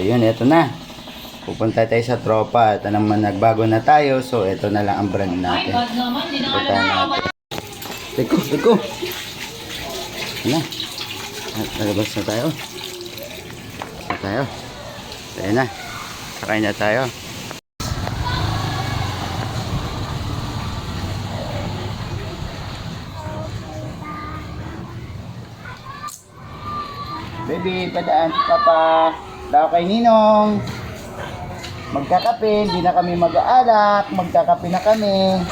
So yun, ito na. Pupunta tayo sa tropa. Ito naman nagbago na tayo. So ito na lang ang brand natin. Punta natin. Teko, teko. Ano? Nalabas na tayo. Na tayo. Tayo na. Sakay na tayo. Baby, padaan ka pa. Daw kay Ninong. Magkakape, hindi na kami mag-aalak. Magkakape na kami.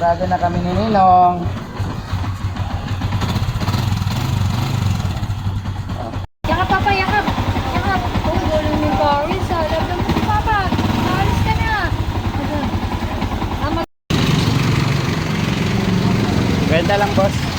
Bago na kami ni Ninong. Yakap, Papa, yakap. Yakap. Oh, galing ni Paris, ah. Love si Papa. Alis ka na. Kwenta lang, boss.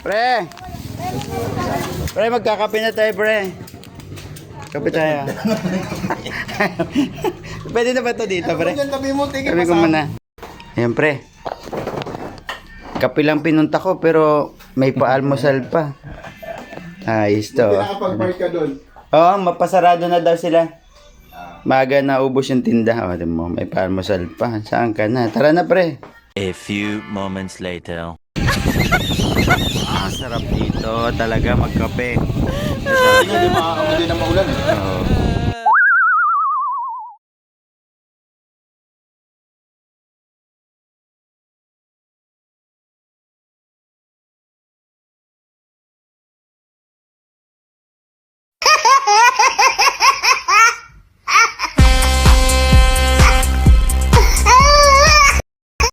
Pre! Pre, magkakape na tayo, pre. Kape tayo. Pwede na ba ito dito, pre? tabi mo, tingin Sabi ko muna. Ayan, pre. Kape lang pinunta ko, pero may paalmusal pa. Ayos to. oh. Nakapag-park ka doon. Oo, mapasarado na daw sila. Maga na ubos yung tinda. O, di mo, may paalmusal pa. Saan ka na? Tara na, pre. A few moments later. Ang sarap dito talaga magkape. Hindi makakamundi na maulan eh. Oo.